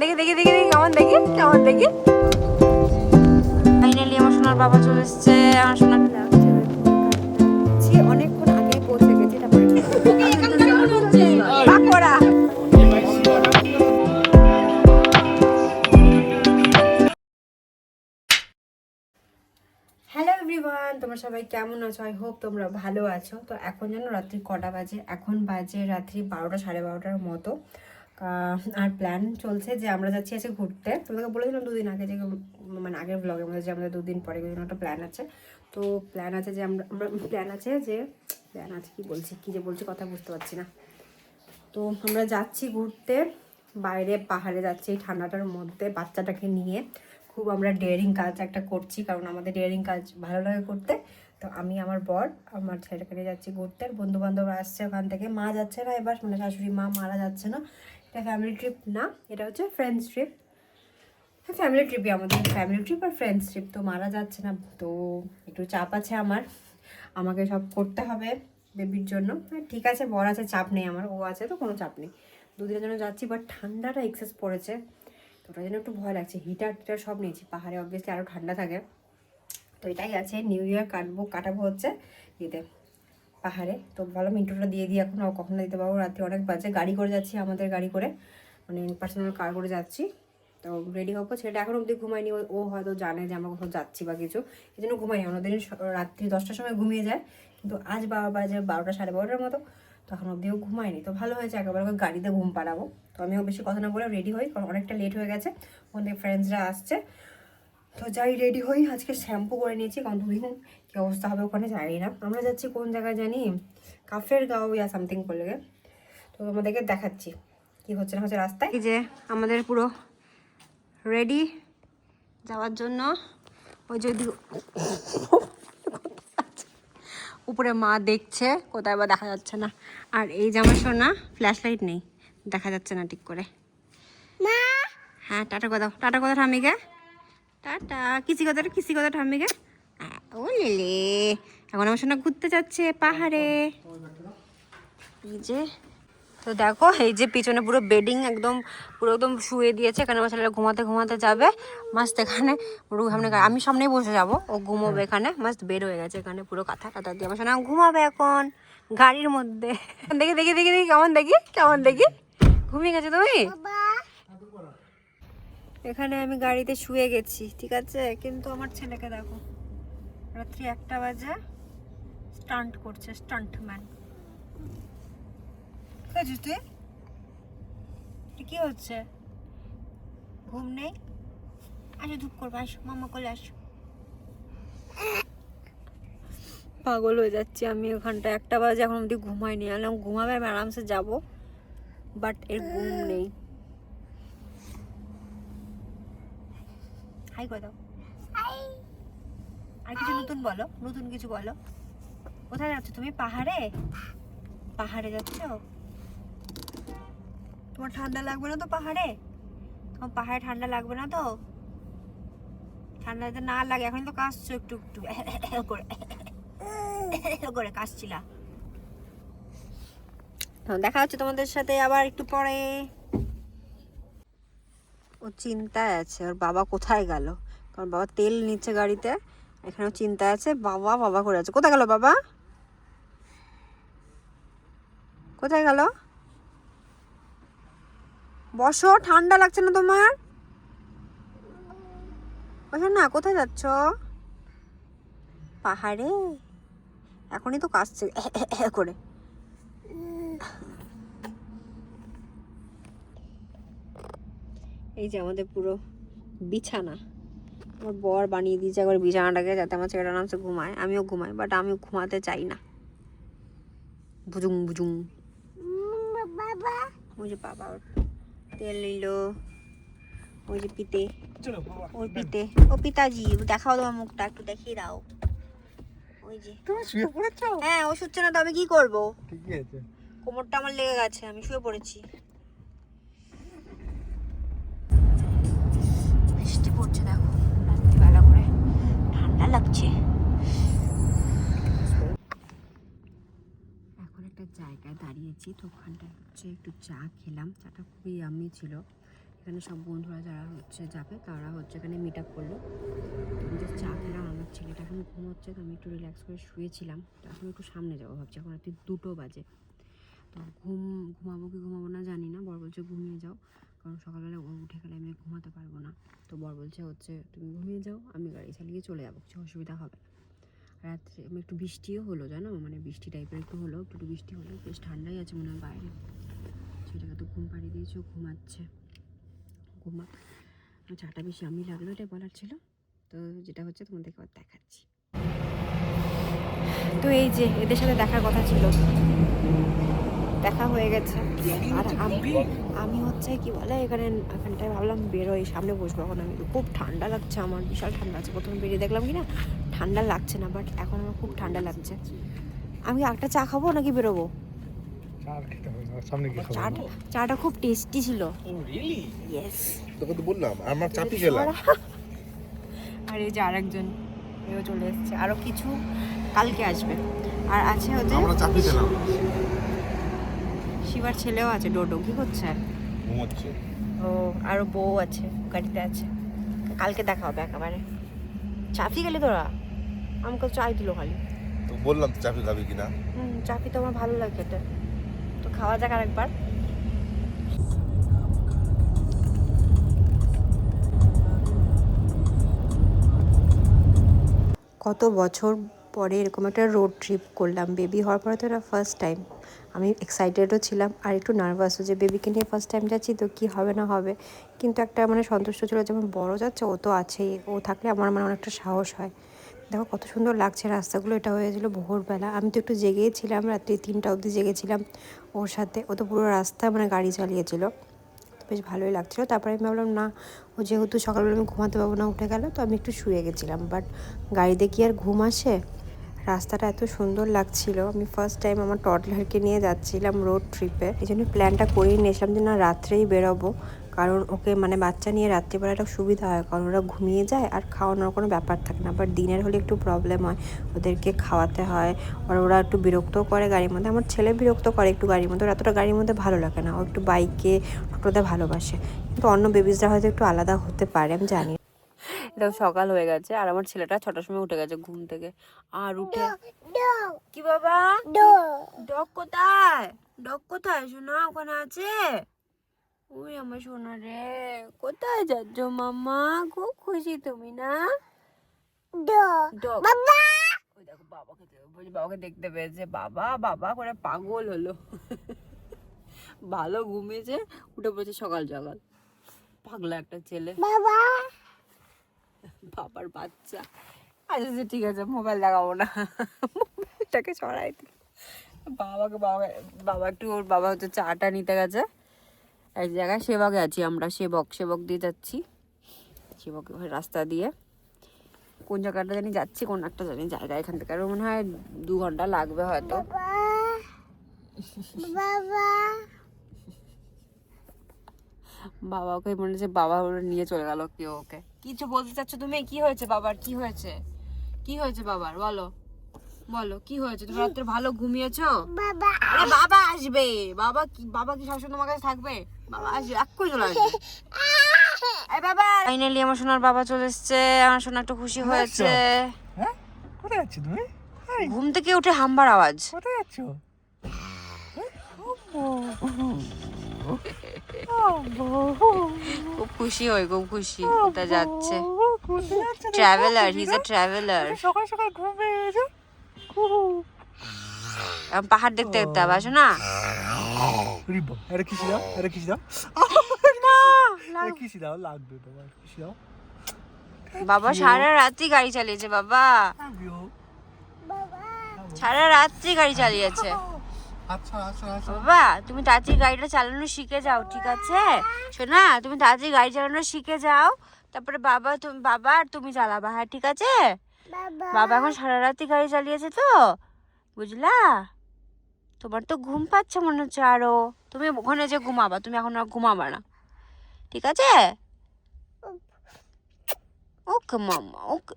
দেখি দেখি দেখি দেখি কেমন দেখি কেমন দেখি। ফাইনালি আমার সোনার বাবা চলে এসছে আমার সোনার অনেকক্ষণ আগে পৌঁছে গেছি পাকোড়া হ্যালো এভরিওয়ান তোমরা সবাই কেমন আছো? আই হোপ তোমরা ভালো আছো। তো এখন যেন রাত্রি কটা বাজে? এখন বাজে রাত্রি বারোটা সাড়ে বারোটার মতো। আর প্ল্যান চলছে যে আমরা যাচ্ছি আজকে ঘুরতে। তোমাদেরকে বলেছিলাম দুদিন আগে যে মানে আগের ব্লগের মধ্যে যে আমাদের দুদিন পরে একটা প্ল্যান আছে। তো প্ল্যান আছে যে আমরা আমরা প্ল্যান আছে যে প্ল্যান আছে কি বলছি, কি যে বলছি কথা বুঝতে পারছি না। তো আমরা যাচ্ছি ঘুরতে, বাইরে পাহাড়ে যাচ্ছি এই ঠান্ডাটার মধ্যে বাচ্চাটাকে নিয়ে। খুব আমরা ডেয়ারিং কাজ একটা করছি, কারণ আমাদের ডেয়ারিং কাজ ভালো লাগে করতে। তো আমি, আমার বর, আমার ছেলেকে নিয়ে যাচ্ছি ঘুরতে। বন্ধু বান্ধবরা আসছে ওখান থেকে। মা যাচ্ছে না এবার মানে শাশুড়ি মা মারা যাচ্ছে না। এটা ফ্যামিলি ট্রিপ না এটা হচ্ছে ফ্রেন্ডস ট্রিপ হ্যাঁ ফ্যামিলি ট্রিপই আমাদের ফ্যামিলি ট্রিপ আর ফ্রেন্ডস ট্রিপ তো মারা যাচ্ছে না তো একটু চাপ আছে আমার। আমাকে সব করতে হবে বেবির জন্য। হ্যাঁ, ঠিক আছে বর আছে চাপ নেই আমার ও আছে তো কোনো চাপ নেই। দুদিনের জন্য যাচ্ছি বাট ঠান্ডাটা এক্সেস পড়েছে। তো ওটার জন্য একটু ভয় লাগছে হিটার টিটার সব নিয়েছি পাহাড়ে অবভিয়াসলি আরও ঠান্ডা থাকে। তো এটাই আছে নিউ ইয়ার কাটবো কাটাবো হচ্ছে ইয়েতে। পাহাড়ে। তো ভালো মিন্টুটা দিয়ে দিই এখন। আর কখনো দিতে পারব রাত্রি অনেক বাজে। গাড়ি করে যাচ্ছি আমাদের গাড়ি করে। মানে পার্সোনাল কার করে যাচ্ছি। তো রেডি হব। ছেলেটা এখন অবধি ঘুমায়নি। ও- হয়তো জানে যে আমরা কোথাও যাচ্ছি বা কিছু। এই জন্য ঘুমায়নি। অন্যদিন রাত্রি দশটার সময় ঘুমিয়ে যায়। কিন্তু আজ বাবা বাজে বারোটা সাড়ে বারোটার মতো। তো তখন অবধিও ঘুমায়নি। তো ভালো হয়েছে। একেবারে গাড়িতে ঘুম পাড়াবো। তো আমিও বেশি কথা না বলে রেডি হই। কারণ অনেকটা লেট হয়ে গেছে। ওদের ফ্রেন্ডসরা আসছে। তো যাই রেডি হই। আজকে শ্যাম্পু করে নিয়েছি। কারণ দুদিন কী অবস্থা হবে ওখানে জানি না। আমরা যাচ্ছি কোন জায়গায় জানি? কাফের গাঁও ইয়া সামথিং করলে তো আমাদেরকে দেখাচ্ছি কি হচ্ছে না হচ্ছে রাস্তায়। যে আমাদের পুরো রেডি যাওয়ার জন্য। ওই যদি উপরে মা দেখছে কোথায় বা দেখা যাচ্ছে না। আর এই জামা সোনা ফ্ল্যাশ লাইট নেই। দেখা যাচ্ছে না ঠিক করে। হ্যাঁ টাটা কথা টাটা কথা ঠামিকে টাটা। কিসি কথা কিসি কথা ঠামিকে ও লেলে এখন আমার সোনা ঘুরতে যাচ্ছে পাহাড়ে। এই যে তো দেখো এই যে পিছনে পুরো বেডিং একদম পুরো একদম শুয়ে দিয়েছে এখানে আমার ছেলেরা ঘুমাতে ঘুমাতে যাবে। মাস্ত এখানে পুরো সামনে আমি সামনেই বসে যাব ও ঘুমোবে এখানে মাস্ত বের হয়ে গেছে এখানে পুরো কাঁথা কাঁথা দিয়ে। আমার সঙ্গে ঘুমাবে এখন গাড়ির মধ্যে। দেখি দেখি দেখি দেখি কেমন দেখি কেমন দেখি। ঘুমিয়ে গেছে তুমি? এখানে আমি গাড়িতে শুয়ে গেছি ঠিক আছে? কিন্তু আমার ছেলেকে দেখো। রাত্রি একটা বাজে। স্টান্ট করছে স্টান্টম্যান তুই? কি হচ্ছে? ঘুম নেই? আসো ধূপ করব, আসো, মামা কোলে আসো। পাগল হয়ে যাচ্ছি আমি ওখানটা একটা বাজে, এখন অব্দি ঘুমাইনি। আমি ঘুমাবে, আমি আরামসে যাব। বাট এর ঘুম নেই। হাই কথা আর কিছু নতুন বলো, নতুন কিছু বলো। কোথায় যাচ্ছ তুমি? পাহাড়ে? পাহাড়ে যাচ্ছ? তোমার ঠান্ডা লাগবে না তো পাহাড়ে? তোমার পাহাড়ে ঠান্ডা লাগবে না তো? ঠান্ডা যাতে না লাগে এখন তো কাশছো একটু একটু। করে। করে কাশছিলা। দেখা হচ্ছে তোমাদের সাথে আবার একটু পরে। ও চিন্তায় আছে, ওর বাবা কোথায় গেল? কারণ বাবা তেল নিচ্ছে গাড়িতে। এখানেও চিন্তায় আছে, বাবা বাবা করে আছে। কোথায় গেল বাবা? কোথায় গেল? বসো, ঠান্ডা লাগছে না তোমার? বসো না, কোথায় যাচ্ছ? পাহাড়ে? এখনই তো কাশছে করে। এই যে আমাদের পুরো বিছানা। আমার বর বানিয়ে দিয়েছে একবার বিছানাটাকে যাতে আমার ছেলেটা আরামসে ঘুমায়। আমিও ঘুমাই বাট আমি ঘুমাতে চাই না। বুজুং বুজুং ওই যে বাবা ওর তেল নিল। ওই যে পিতে। ওই পিতে। ও পিতাজি দেখাও তোমার মুখটা একটু দেখিয়ে দাও। ওই যে। তুমি শুয়ে পড়েছো? হ্যাঁ ও শুচ্ছে না তো আমি কি করব? আছে। কোমরটা আমার লেগে গেছে আমি শুয়ে পড়েছি। ঠান্ডা লাগছে? এখন একটা জায়গায় দাঁড়িয়েছি, তো ওখানটায় হচ্ছে একটু চা খেলাম। চাটা খুবই আমি ছিল। এখানে সব বন্ধুরা যারা হচ্ছে যাবে, তারা হচ্ছে এখানে মিট আপ করল। যে চা খেলাম, আমার ছেলেটা এখন ঘুমোচ্ছে, তো আমি একটু রিল্যাক্স করে শুয়েছিলাম। তো এখন একটু সামনে যাব ভাবছি, এখন রাত্রি দুটো বাজে। তো ঘুম, ঘুমাবো কি ঘুমাবো না জানি না, বর বলছে ঘুমিয়ে যাও। কারণ সকালবেলা ও উঠে গেলে আমি ঘুমাতে পারব না। তো বর বলছে হচ্ছে, তুমি ঘুমিয়ে যাও, আমি গাড়ি চালিয়ে চলে যাব, কিছু অসুবিধা হবে না। রাত্রে একটু বৃষ্টিও হলো, জানো? মানে বৃষ্টি টাইপের একটু হলো, একটু বৃষ্টি হলো, বেশ ঠান্ডাই আছে মনে হয় বাইরে। ছেলেটাকে তো ঘুম পাড়িয়ে দিয়েছে ঘুমাচ্ছে। ঘুমা চাটা বেশি আমি লাগল এটাই বলার ছিল। তো যেটা হচ্ছে তোমাদেরকে আবার দেখাচ্ছি। তো এই যে এদের সাথে দেখার কথা ছিল। দেখা হয়ে গেছে। আর আমি আমি হচ্ছে কি বলে এখানে এখানটায় ভাবলাম বেরোই সামনে বসবো এখন আমি। খুব ঠান্ডা লাগছে আমার বিশাল ঠান্ডা আছে প্রথমে বেরিয়ে দেখলাম কি না ঠান্ডা লাগছে না বাট এখন আমার খুব ঠান্ডা লাগছে। আমি একটা চা খাব নাকি বেরোবো? চাটা চাটা খুব টেস্টি ছিল। ইয়েস তোকে তো বললাম আমার চাপি গেলাম। আর এই যে আরেকজন এও চলে এসেছে। আরও কিছু? কালকে আসবে। আর আছে হচ্ছে আমরা চাপি গেলাম শিবার ছেলেও আছে ডোডো। কি করছে ঘুমোচ্ছে। ও আরও বউ আছে গাড়িতে আছে। কালকে দেখা হবে একেবারে। চাপি গেলে তোরা? আমাকে চাই দিল খালি। তো বললাম তো চাপি খাবি কিনা। হুম চাপি তো আমার ভালো লাগে খেতে তো খাওয়া যাক আরেকবার। কত বছর পরে এরকম একটা রোড ট্রিপ করলাম। বেবি হওয়ার পরে তো এটা ফার্স্ট টাইম আমি এক্সাইটেডও ছিলাম আর একটু নার্ভাসও যে বেবিকে নিয়ে ফার্স্ট টাইম যাচ্ছি তো কী হবে না হবে। কিন্তু একটা মানে সন্তুষ্ট ছিল যেমন বড় যাচ্ছে, ও তো আছেই। ও থাকলে আমার মানে অনেকটা সাহস হয়। দেখো কত সুন্দর লাগছে রাস্তাগুলো, এটা হয়েছিল ভোরবেলা। আমি তো একটু জেগেই ছিলাম, রাত্রি তিনটা অবধি জেগেছিলাম ওর সাথে। ও তো পুরো রাস্তা মানে গাড়ি চালিয়েছিল। বেশ ভালোই লাগছিল। তারপরে আমি ভাবলাম, না, ও যেহেতু সকালবেলা আমি ঘুমাতে পারব না, উঠে গেল। তো আমি একটু শুয়ে গেছিলাম। বাট গাড়িতে কি আর ঘুম আসে? রাস্তাটা এত সুন্দর লাগছিল। আমি ফার্স্ট টাইম আমার টডলারকে নিয়ে যাচ্ছিলাম রোড ট্রিপে এই জন্য প্ল্যানটা করেই নিয়েছিলাম যে না, রাত্রেই বেরোবো। কারণ ওকে মানে বাচ্চা নিয়ে রাত্রিবেলাটা সুবিধা হয়। কারণ ওরা ঘুমিয়ে যায় আর খাওয়ানোর কোনো ব্যাপার থাকে না। বাট দিনের হলে একটু প্রবলেম হয়। ওদেরকে খাওয়াতে হয়। আর ওরা একটু বিরক্তও করে গাড়ির মধ্যে। আমার ছেলে বিরক্ত করে একটু গাড়ির মধ্যে। ওর এতটা গাড়ির মধ্যে ভালো লাগে না। ও একটু বাইকে টোটোতে ভালোবাসে। কিন্তু অন্য বেবিসরা হয়তো একটু আলাদা হতে পারে, আমি জানি এটা সকাল হয়ে গেছে আর আমার ছেলেটা ছটার সময় উঠে গেছে ঘুম থেকে। আর উঠে কি বাবা? ডগ। কোথায়? ডগ কোথায়? সোনা ওখানে আছে? ওই আমার সোনা রে কোথায় যাচ্ছ মাম্মা? খুব খুশি তুমি না? দেখো বাবাকে বলছি বাবাকে দেখতে পেয়েছে। বাবা বাবা করে পাগল হলো। ভালো ঘুমিয়েছে উঠে পড়েছে সকাল সকাল। পাগলা একটা ছেলে। বাবার বাচ্চা। আচ্ছা আচ্ছা ঠিক আছে মোবাইল লাগাবো না। মোবাইলটাকে সরাই দিই। বাবাকে বাবা বাবা একটু, ওর বাবা হচ্ছে চাটা নিতে গেছে। এক জায়গায় সেবকে আছি আমরা, সেবক সেবক দিয়ে যাচ্ছি। সেবক রাস্তা দিয়ে। কোন জায়গাটা জানি যাচ্ছি, কোন একটা জানি জায়গা এখান থেকে। আরও মনে হয় দু ঘণ্টা লাগবে হয়তো। বাবা। ওকে মনে হচ্ছে বাবা নিয়ে চলে গেল কেউ ওকে। কিছু বলতে চাচ্ছ তুমি? কি হয়েছে বাবার? কি হয়েছে? কি হয়েছে বাবার? বলো। বলো কি হয়েছে? তুমি রাত্রে ভালো ঘুমিয়েছো? আরে বাবা আসবে। বাবা কি বাবা কি সবসময় তোমার কাছে থাকবে? বাবা আসবে এক্ষুনি চলে আসবে। এই বাবা। ফাইনালি আমার সোনার বাবা চলে এসেছে। আমার সোনা একটু খুশি হয়েছে। হ্যাঁ? কোথায় যাচ্ছ তুমি? ঘুম থেকে উঠে হাম্বার আওয়াজ। কোথায় যাচ্ছ? খুব খুশি হই খুব খুশি কোথায় যাচ্ছে? Traveller he is a traveller সকাল সকাল ঘুম পেয়ে গেছো পাহাড় দেখতে দেখতে হবে আসো না। আরে দাও আরে দাও আরে দাও লাগবে তোমার দাও বাবা সারা রাত্রি গাড়ি চালিয়েছে বাবা। আমিও সারা রাত্রি গাড়ি চালিয়েছে। বাবা তুমি তাড়াতাড়ি গাড়িটা চালানো শিখে যাও ঠিক আছে? শোনা তুমি তাড়াতাড়ি গাড়ি চালানো শিখে যাও। তারপরে বাবা তুমি বাবা আর তুমি চালাবা হ্যাঁ ঠিক আছে? বাবা। এখন সারা রাত্রি গাড়ি চালিয়েছে তো বুঝলা? তোমার তো ঘুম পাচ্ছে মনে হচ্ছে আরও। তুমি ওখানে যে ঘুমাবা তুমি এখন আর ঘুমাবা না। ঠিক আছে? ওকে মাম্মা ওকে।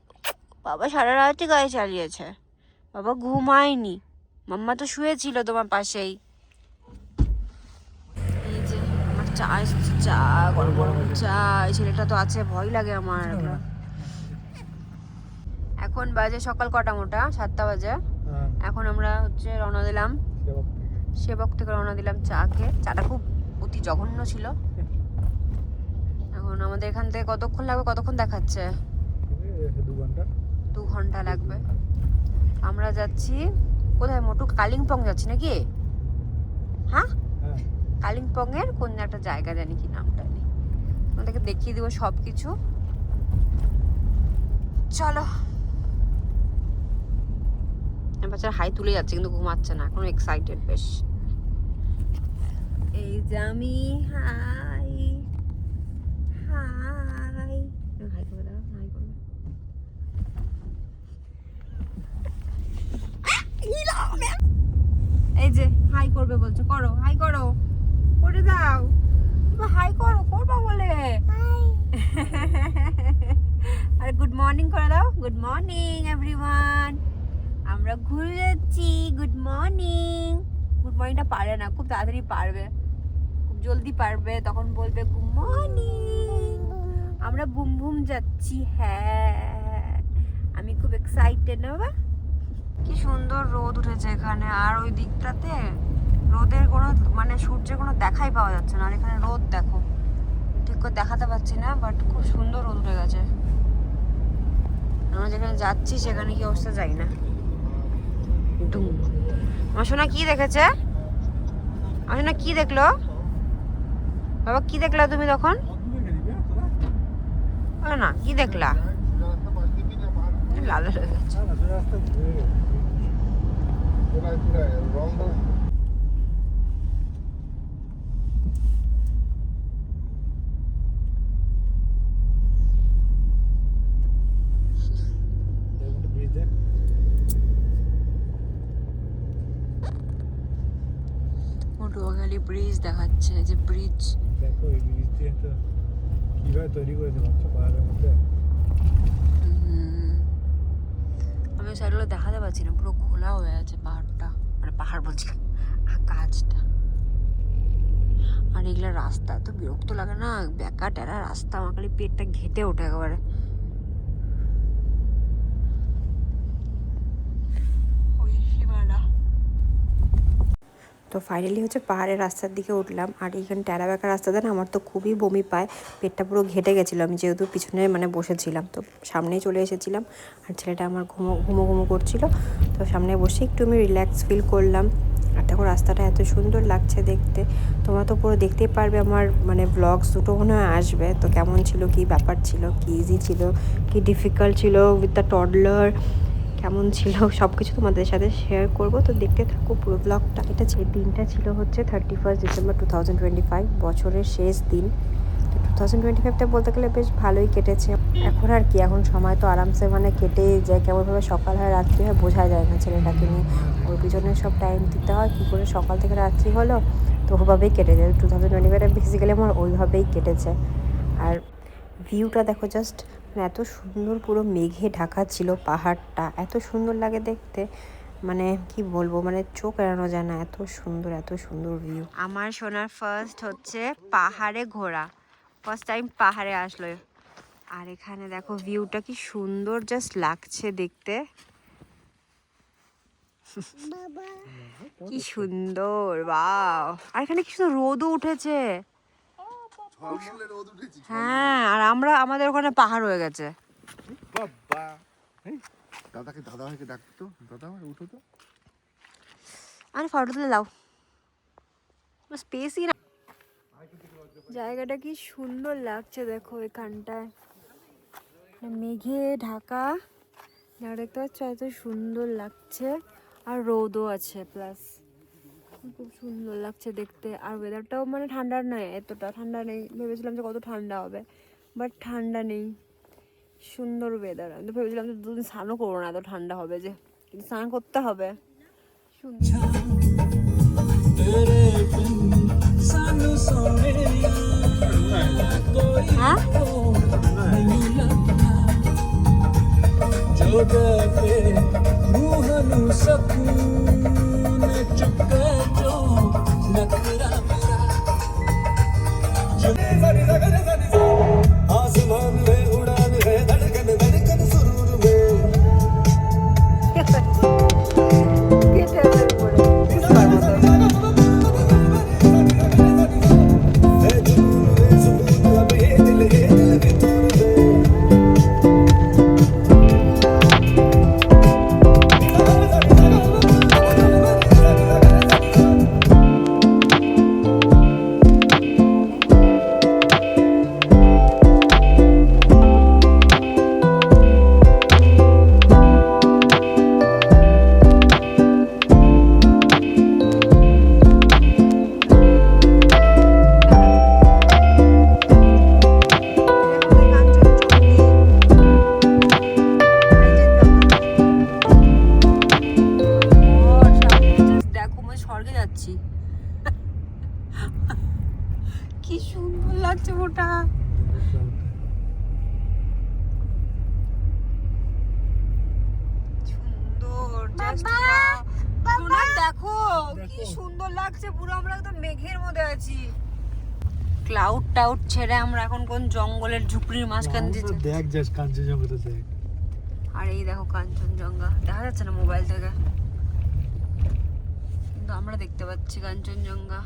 বাবা সারা রাত্রি গাড়ি চালিয়েছে। বাবা ঘুমায়নি। মাম্মা তো শুয়েছিল তোমার পাশেই। এই যে আমার চা এসেছে চা গরম গরম চা এই ছেলেটা তো আছে ভয় লাগে আমার। এখন বাজে সকাল কটা মোটা? সাতটা বাজে। হ্যাঁ। এখন আমরা হচ্ছে রওনা দিলাম। সেবক থেকে। রওনা দিলাম চা খেয়ে। চাটা খুব অতি জঘন্য ছিল। এখন আমাদের এখান থেকে কতক্ষণ লাগবে কতক্ষণ দেখাচ্ছে? দু ঘণ্টা লাগবে। আমরা যাচ্ছি কোথায় মোটু? কালিম্পং যাচ্ছি নাকি? হ্যাঁ? হ্যাঁ। কালিম্পং এর কোন একটা জায়গা জানি কি নামটা নেই তোমাদেরকে দেখিয়ে দিব সব কিছু চলো বাচ্চারা হাই তুলে যাচ্ছে কিন্তু ঘুমাচ্ছে না এখন এক্সাইটেড বেশ। এই যে আমি হাই হাই হাই করে দাও হাই করবে এই যে হাই করবে বলছো করো হাই করো। করে দাও। হাই করো করবা বলে? আর গুড মর্নিং করে দাও। গুড মর্নিং এভরিওয়ান আমরা ঘুরে যাচ্ছি। গুড মর্নিং গুড মর্নিংটা পারে না খুব তাড়াতাড়ি পারবে। খুব জলদি পারবে তখন বলবে গুড মর্নিং আমরা বুম বুম যাচ্ছি হ্যাঁ। আমি খুব এক্সাইটেড না বাবা। কি সুন্দর রোদ উঠেছে এখানে। আর ওই দিকটাতে রোদের কোনো মানে সূর্যের কোনো দেখাই পাওয়া যাচ্ছে না। আর এখানে রোদ দেখো। ঠিক করে দেখাতে পাচ্ছি না বাট খুব সুন্দর রোদ উঠে গেছে। আমরা যেখানে যাচ্ছি সেখানে কি অবস্থা যাই না। ডুম। আমার সোনা কি দেখেছে? আমার সোনা কি দেখল? বাবা কি দেখলা তুমি তখন? বলো না কি দেখলা? লাল হয়ে গেছে। পটুয়াখালী ব্রিজ দেখাচ্ছে যে ব্রিজ দেখো এই ব্রিজ দিয়ে তো কীভাবে তৈরি করেছে ভাবছ পাহাড়ের মধ্যে। আমি সাইডগুলো দেখাতে পারছি না, পুরো খোলা হয়ে আছে পাহাড়টা। মানে পাহাড় বলছিলাম, আকাশটা। আর এগুলো রাস্তা তো বিরক্ত লাগে না, বেকা টেরা রাস্তা, আমার খালি পেটটা ঘেটে ওঠে একেবারে। তো ফাইনালি হচ্ছে পাহাড়ের রাস্তার দিকে উঠলাম। আর এইখানে টেরা বেঁকা রাস্তাতে না আমার তো খুবই বমি পায়। পেটটা পুরো ঘেটে গেছিল, আমি যেহেতু পিছনে মানে বসেছিলাম। তো সামনেই চলে এসেছিলাম, আর ছেলেটা আমার ঘুমো ঘুমো ঘুমো করছিল। তো সামনে বসে একটু আমি রিল্যাক্স ফিল করলাম। আর দেখো রাস্তাটা এত সুন্দর লাগছে দেখতে। তোমরা তো পুরো দেখতেই পারবে আমার মানে ব্লগস দুটো মনে হয় আসবে। তো কেমন ছিল, কি ব্যাপার ছিল, কি ইজি ছিল, কি ডিফিকাল্ট ছিল উইথ দ্য টডলার কেমন ছিল সব কিছু তোমাদের সাথে শেয়ার করব। তো দেখতে থাকো পুরো ব্লগটা এটা যে দিনটা ছিল হচ্ছে thirty first December two thousand twenty five বছরের শেষ দিন। তো টু থাউজেন্ড টোয়েন্টি ফাইভটা বলতে গেলে বেশ ভালোই কেটেছে। এখন আর কি, এখন সময় তো আরামসে মানে কেটে যায়, কেমনভাবে সকাল হয়, রাত্রি হয়, বোঝা যায় না ছেলেটাকে নিয়ে। ওর পিছনে সব টাইম দিতে হয়, কী করে সকাল থেকে রাত্রি হলো, তো ওভাবেই কেটে যায়। টু থাউজেন্ড টোয়েন্টি ফাইভটা বেসিক্যালি আমার ওইভাবেই কেটেছে। আর ভিউটা দেখো জাস্ট এত সুন্দর পুরো মেঘে ঢাকা ছিল পাহাড়টা। এত সুন্দর লাগে দেখতে। মানে কি বলব মানে চোখ এড়ানো যায় না। এত সুন্দর এত সুন্দর ভিউ আমার সোনার ফার্স্ট হচ্ছে পাহাড়ে ঘোরা। ফার্স্ট টাইম পাহাড়ে আসলো। আর এখানে দেখো ভিউটা কি সুন্দর জাস্ট লাগছে দেখতে। কি সুন্দর বাও আর এখানে কি সুন্দর রোদও উঠেছে? হ্যাঁ আর আমরা আমাদের ওখানে পাহাড় হয়ে গেছে। বাবা। দাদাকে দাদা ভাইকে ডাকতো দাদা ভাই উঠো তো। আরে ফটো তুলে দাও। স্পেসই না। জায়গাটা কি সুন্দর লাগছে দেখো এখানটায়। মেঘে ঢাকা। দেখতে পাচ্ছ এত সুন্দর লাগছে। আর রোদও আছে প্লাস খুব সুন্দর লাগছে দেখতে। আর ওয়েদারটাও মানে ঠান্ডা নয় এতটা ঠান্ডা নেই। ভেবেছিলাম যে কত ঠান্ডা হবে বাট ঠান্ডা নেই। সুন্দর ওয়েদার আমি তো ভেবেছিলাম যে দুদিন স্নানও করব না এত ঠান্ডা হবে যে। কিন্তু স্নান করতে হবে। সুন্দর love কি সুন্দর লাগছে ওটা। সুন্দর দেখো কি সুন্দর লাগছে পুরো আমরা একদম মেঘের মধ্যে আছি। ক্লাউড টাউড ছেড়ে আমরা এখন কোন জঙ্গলের ঝুপড়ির মাঝখান দিয়ে দেখ জাস্ট কাঞ্চনজঙ্ঘা দেখ। আর এই দেখো কাঞ্চনজঙ্ঘা দেখা যাচ্ছে না মোবাইল থেকে? কিন্তু আমরা দেখতে পাচ্ছি কাঞ্চনজঙ্ঘা।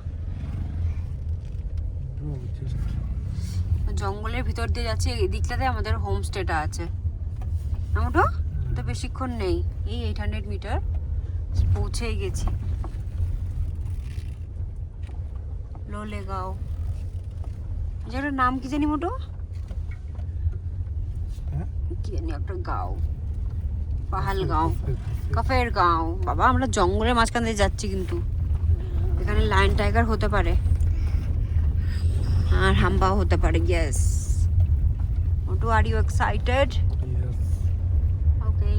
জঙ্গলের ভিতর দিয়ে যাচ্ছি। এই দিকটাতে আমাদের হোমস্টেটা আছে। আমটো তো বেশিক্ষণ নেই। এই এইট হান্ড্রেড মিটার পৌঁছেই গেছি। লোলেগাঁও। যেটার নাম কি জানি মোটো? হ্যাঁ? কি জানি একটা গাঁও। পাহালগাঁও কফের গাঁও বাবা আমরা জঙ্গলের মাঝখান দিয়ে যাচ্ছি কিন্তু। এখানে লায়ন টাইগার হতে পারে। আর হাম্বাও হতে পারে ইয়েস মোটু আর ইউ এক্সাইটেড ওকে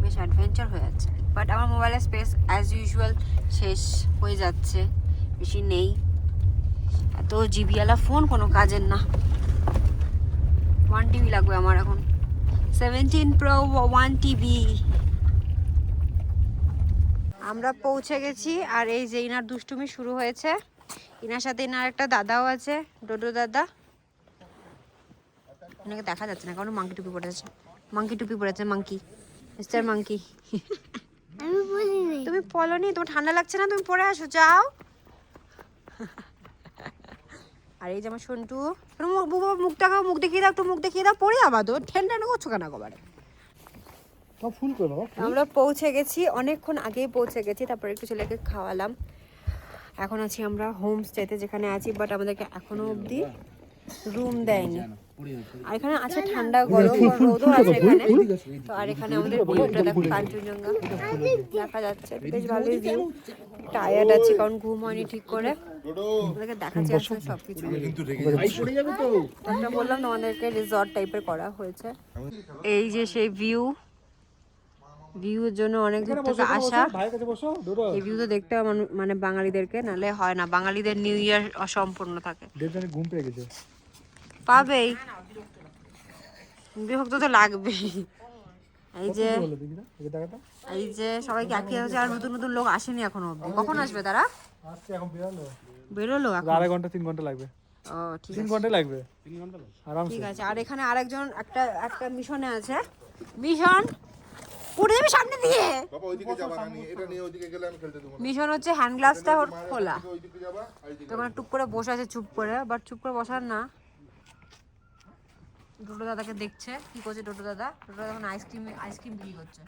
বেশ অ্যাডভেঞ্চার হয়ে যাচ্ছে। বাট আমার মোবাইলের স্পেস অ্যাজ ইউজুয়াল শেষ হয়ে যাচ্ছে। বেশি নেই। এত জিবিওয়ালা ফোন কোনো কাজের না। ওয়ান টিবি লাগবে আমার এখন। সেভেন্টিন প্রো ওয়ান টিবি আমরা পৌঁছে গেছি আর এই যে ইনার দুষ্টুমি শুরু হয়েছে। ইনার সাথে ইনার একটা দাদাও আছে ডোডো দাদা। এনাকে দেখা যাচ্ছে না কারণ মাংকি টুপি পরে আছে। মাংকি টুপি পরে আছে মাংকি মিস্টার মাংকি তুমি পলনি তোমার ঠান্ডা লাগছে না তুমি পরে আসো যাও। আর এই যে আমার সন্টু মুখ বুবু- মুখ দেখাও মুখ দেখিয়ে দাও একটু মুখ দেখিয়ে দাও পরে আবার তো ঠান্ডা না করছ কেন বাবা আমরা পৌঁছে গেছি অনেকক্ষণ আগেই পৌঁছে গেছি তারপরে একটু ছেলেকে খাওয়ালাম। এখন আছি আমরা হোম স্টেতে যেখানে আছি বাট আমাদেরকে এখনও অবধি রুম দেয়নি। আর এখানে আছে ঠান্ডা গরম রোদও আছে এখানে। তো আর এখানে আমাদের ভিউটা দেখো কাঞ্চনজঙ্ঘা। দেখা যাচ্ছে বেশ ভালোই ভিউ টায়ার্ড আছে কারণ ঘুম হয়নি ঠিক করে। আমাদেরকে দেখাচ্ছে আসলে সবকিছু। একটা বললাম তোমাদেরকে রিসর্ট টাইপের করা হয়েছে। এই যে সেই ভিউ ভিউর জন্য অনেক দূর থেকে আসা। এই ভিউ তো দেখতে হয় মানু- বাঙালিদেরকে নালে হয় না। বাঙালিদের নিউ ইয়ার অসম্পূর্ণ থাকে। ঘুম পেয়ে গেছে। পাবেই। বিভক্ত তো লাগবেই। এই যে এই যে সবাইকে একই হচ্ছে আর নতুন নতুন লোক আসেনি এখনও অব্দি কখন আসবে তারা? আজকে এখন বেরালো। বেরোলো এখন? আড়াই ঘণ্টা তিন ঘণ্টা লাগবে। ও ঠিক তিন ঘণ্টা লাগবে। আরামসে। ঠিক আছে। আর এখানে আরেকজন একটা একটা মিশনে আছে। মিশন! পড়ে যাবে সামনে দিয়ে। বাবা ওইদিকে যাবা না এটা নিয়ে ওইদিকে গেলে আমি খেলতে দেবো না। মিশন হচ্ছে হ্যান্ড গ্লাসটা ওর খোলা। ওইদিকে যাবা তখন টুক করে বসে আছে চুপ করে বাট চুপ করে বসার না। টোটো দাদাকে দেখছে কি করছে টোটো দাদা? টোটো দাদা এখন আইসক্রিম আইসক্রিম বিক্রি করছে।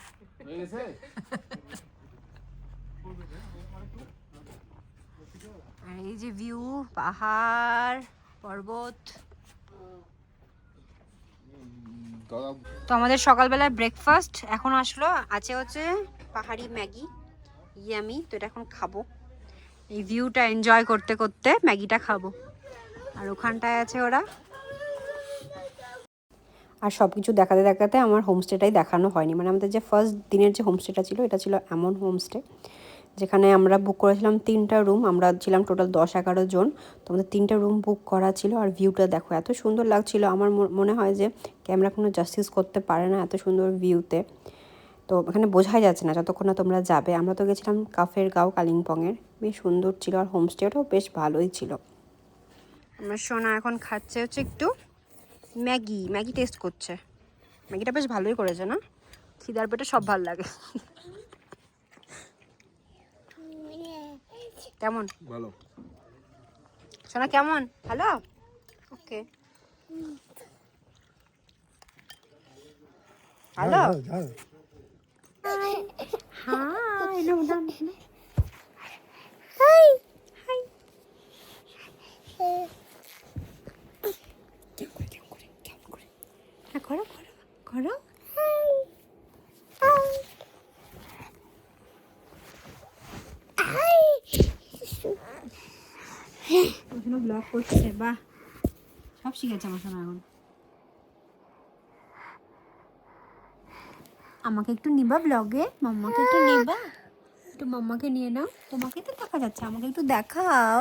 আর এই যে ভিউ পাহাড় পর্বত দাদা তো আমাদের সকালবেলায় ব্রেকফাস্ট এখন আসলো, আছে হচ্ছে পাহাড়ি ম্যাগি, ইয়ামি, তো এটা এখন খাব। এই ভিউটা এনজয় করতে করতে ম্যাগিটা খাব। আর ওখানটায় আছে ওরা। আর সব কিছু দেখাতে দেখাতে আমার হোমস্টেটাই দেখানো হয়নি। মানে আমাদের যে ফার্স্ট দিনের যে হোমস্টেটা ছিল, এটা ছিল এমন হোমস্টে যেখানে আমরা বুক করেছিলাম তিনটা রুম আমরা ছিলাম টোটাল দশ এগারো জন। তো আমাদের তিনটা রুম বুক করা ছিল আর ভিউটা দেখো, এত সুন্দর লাগছিল। আমার মনে হয় যে ক্যামেরা কোনো জাস্টিস করতে পারে না এত সুন্দর ভিউতে তো। এখানে বোঝাই যাচ্ছে না যতক্ষণ না তোমরা যাবে। আমরা তো গেছিলাম কাফের গাঁও, কালিম্পংয়ের। বেশ সুন্দর ছিল আর হোমস্টেটাও বেশ ভালোই ছিল। আমার সোনা এখন খাচ্ছে হচ্ছে একটু ম্যাগি ম্যাগি টেস্ট করছে। ম্যাগিটা বেশ ভালোই করেছে না? খিদার পেটে সব ভালো লাগে। কেমন? ভালো। সোনা কেমন? Hello okay. হ্যালো ঝাল হাই। নাম নাম হ্যাঁ করো করো করো ওখানে ব্লগ করছে, বাহ। সব শিখেছে আমার শোনা এখন। আমাকে একটু নিবা ব্লগে মাম্মাকে একটু নিবা। একটু মাম্মাকে নিয়ে নাও। তোমাকে তো দেখা যাচ্ছে, আমাকে একটু দেখাও।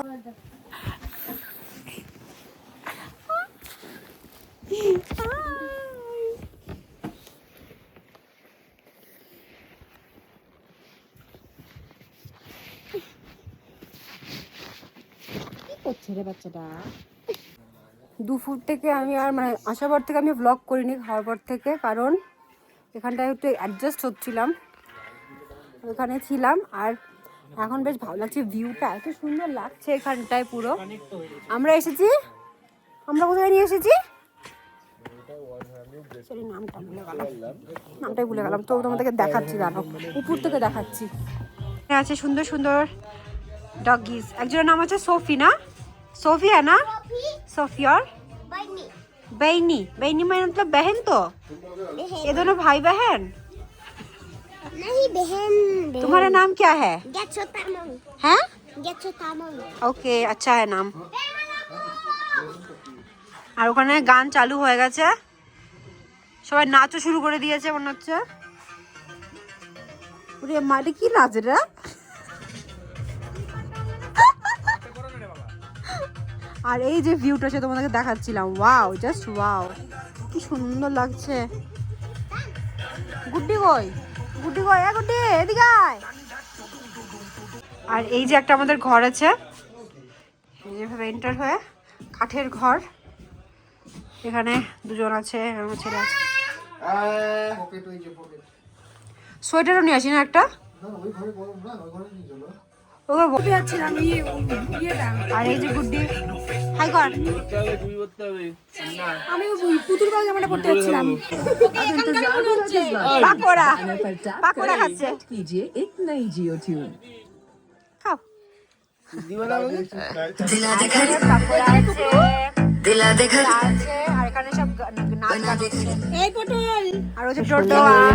ছেলে বাচ্চাটা। দুপুর থেকে আমি আর মানে আসার পর থেকে আমি ব্লগ করিনি, খাওয়ার পর থেকে, কারণ এখানটায় একটু অ্যাডজাস্ট হচ্ছিলাম। ওখানে ছিলাম আর এখন বেশ ভালো লাগছে ভিউটা এত সুন্দর লাগছে এখানটায় পুরো। আমরা এসেছি? আমরা কোথায় নিয়ে এসেছি? নামটা নামটাই ভুলে গেলাম। তো তোমাদেরকে দেখাচ্ছি জানো উপর থেকে দেখাচ্ছি। আছে সুন্দর সুন্দর ডগিস একজনের নাম আছে সোফি, না? सोफिया ना सोफी और बेनी बेनी में मतलब बहन तो ये दोनों भाई बहन नहीं बहन तुम्हारा नाम क्या है गेट्सो तामंग हैं गेट्सो तामंग ওকে আচ্ছা है নাম আর ওখানে গান চালু হয়ে গেছে সবাই নাচও শুরু করে দিয়েছে মনে হচ্ছে ওরে মাটি কি নাচ রে আর এই যে ভিউটা সে তোমাদেরকে দেখাচ্ছিলাম ওয়াও জাস্ট ওয়াও কি সুন্দর লাগছে। গুড্ডি কই? গুড্ডি কই? এ গুড্ডি এদিকে আর এই যে একটা আমাদের ঘর আছে যেভাবে এন্টার হয়ে কাঠের ঘর এখানে দুজন আছে আমার ছেলে আছে। সোয়েটারও নিয়ে আসি না একটা? ওকে বলতে যাচ্ছিলাম ইয়ে ইয়েটা আর এই যে গুড্ডি হাই কর আমি পুতুল বাবু জামাটা পড়তে যাচ্ছিলাম পাকোড়া পাকোড়া খাচ্ছে কিজিয়ে এক নাই জিও টিউন খাও দিলা দেখা আছে আর এখানে সব নাচ এই পটল আর ওই যে টোটো আর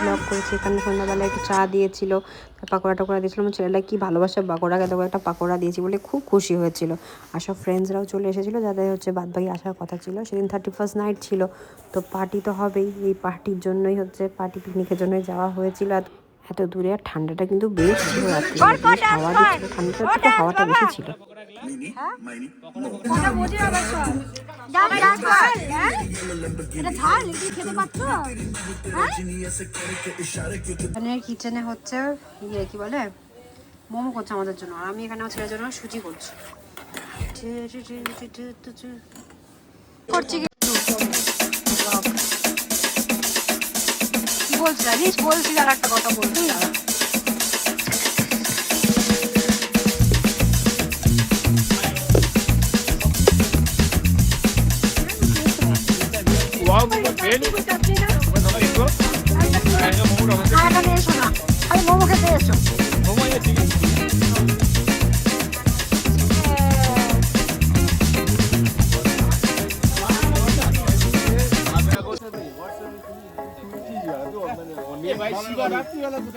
ব্লগ করেছি এখানে সন্ধ্যাবেলায় একটু চা দিয়েছিল পাকোড়া টাকোড়া দিয়েছিল আমার ছেলেটা কি ভালোবাসে পাকোড়া খেতে একটা পাকোড়া দিয়েছি বলে খুব খুশি হয়েছিল। আর সব ফ্রেন্ডসরাও চলে এসেছিল যাদের হচ্ছে বাদবাকি আসার কথা ছিল সেদিন থার্টি ফার্স্ট নাইট ছিল। তো পার্টি তো হবেই এই পার্টির জন্যই হচ্ছে পার্টি পিকনিকের জন্যই যাওয়া হয়েছিল। আর এত দূরে আর ঠান্ডাটা কিন্তু বেশ ছিল রাত্রে হাওয়া দিচ্ছিল থেকে হাওয়াটা বেশি ছিল। কিচেনে হচ্ছে ইয়ে কি বলে? মোমো করছে আমাদের জন্য আর আমি এখানে ছেলের জন্য সুজি করছি। করছি কিন্তু কি বলছি জানিস? বলছি আর একটা কথা বলছি দাঁড়া। আর এখানে এসো না আমি মোমো খেতে এসো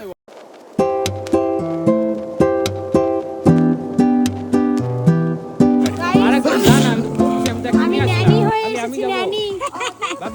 আমি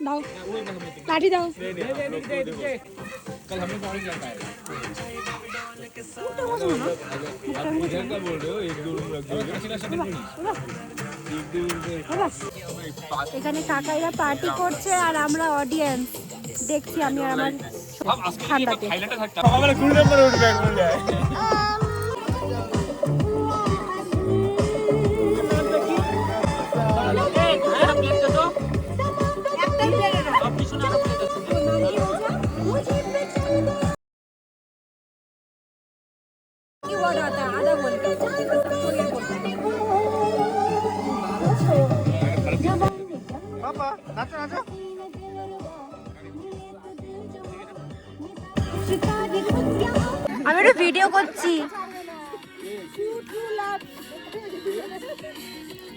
দাও। লাঠি দাও। এখানে কাকাইরা পার্টি করছে আর আমরা অডিয়েন্স দেখছি আমি আর আমার ঠান্ডাতে।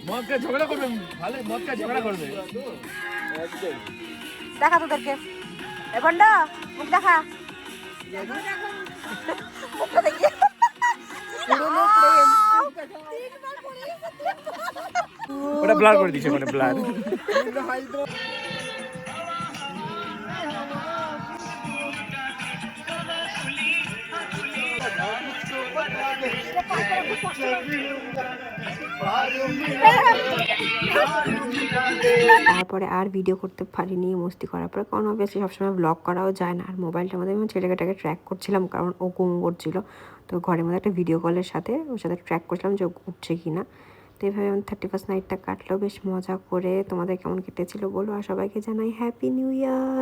মদকে ঝগড়া করবে ভালো মদকে ঝগড়া করবে। দেখা তোদেরকে। এ না মুখ দেখা। ওটা ব্লার করে দিছে মানে ব্লার Thank you. তারপরে আর ভিডিও করতে পারিনি, মস্তি করার পরে কারণ অবভিয়াসলি সবসময় ব্লগ করাও যায় না। আর মোবাইলটার মধ্যে আমি ছেলেটাকে ট্র্যাক করছিলাম, কারণ ও ঘুম করছিল। তো ঘরের মধ্যে একটা ভিডিও কলের সাথে ওর সাথে ট্র্যাক করছিলাম যে উঠছে কি না। তো এভাবে আমার থার্টি ফার্স্ট নাইটটা কাটলো, বেশ মজা করে তোমাদের কেমন কেটেছিল বলো। আর সবাইকে জানাই হ্যাপি নিউ ইয়ার